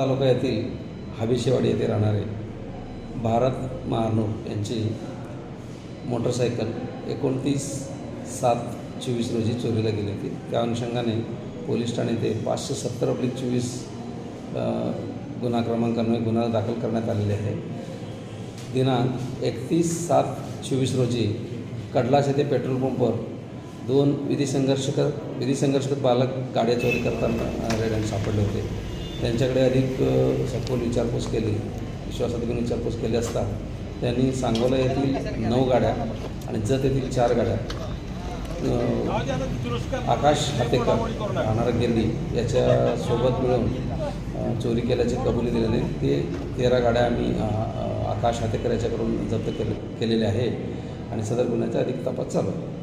तालुका येथील हबीशेवाडी येथे राहणारे भारत महानूर यांची मोटरसायकल एकोणतीस सात चोवीस रोजी चोरीला गेली होती. त्या अनुषंगाने पोलीस ठाणे ते पाचशे सत्तर अब्लिक चोवीस गुन्हा क्रमांकांमुळे गुन्हा दाखल करण्यात आलेले आहे. दिनांक एकतीस सात चोवीस रोजी कडलास येथे पेट्रोल पंपवर दोन विधी संघर्षकर विधी संघर्षकर बालक गाड्या चोरी करताना रेड सापडले होते. त्यांच्याकडे अधिक सखोल विचारपूस केली विश्वासात घेऊन विचारपूस केली असता त्यांनी सांगोला येथील नऊ गाड्या आणि जत येथील चार गाड्या आकाश हातेकर राहणारा गिरडी याच्यासोबत मिळून चोरी केल्याची कबुली दिल्याने ते तेरा गाड्या आम्ही आकाश हातेकर याच्याकडून जप्त केले केलेल्या आहे आणि सदर गुन्ह्याचा अधिक तपास चालू आहे.